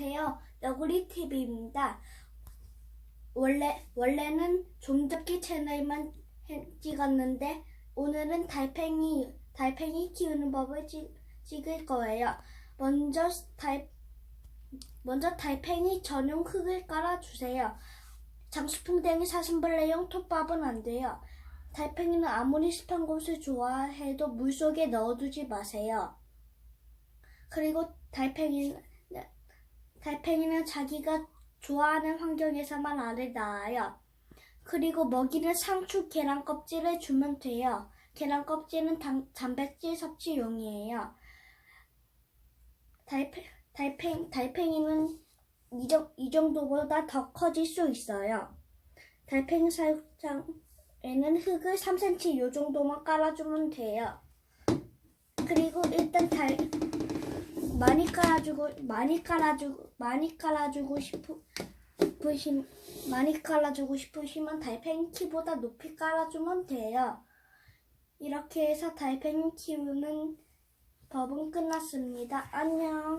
안녕하세요. 너구리 TV입니다. 원래 원래는 좀적기 채널만 해- 찍었는데 오늘은 달팽이 달팽이 키우는 법을 찍, 찍을 거예요. 먼저 달 먼저 달팽이 전용 흙을 깔아주세요. 장수풍뎅이 사슴벌레용 톱밥은 안 돼요. 달팽이는 아무리 습한 곳을 좋아해도 물 속에 넣어두지 마세요. 그리고 달팽이는 달팽이는 자기가 좋아하는 환경에서만 알을 낳아요. 그리고 먹이는 상추 계란 껍질을 주면 돼요. 계란 껍질은 단, 단백질 섭취용이에요. 달팽, 달팽, 달팽이는 이, 정, 이 정도보다 더 커질 수 있어요. 달팽이 사육장에는 흙을 3cm 요 정도만 깔아주면 돼요. 그리고 일단 달, 많이 깔아주고 많이 깔아주고 많이 깔아주고 싶으, 싶으신 많이 깔아주고 싶으시면 달팽이 키보다 높이 깔아주면 돼요. 이렇게 해서 달팽이 키우는 법은 끝났습니다. 안녕.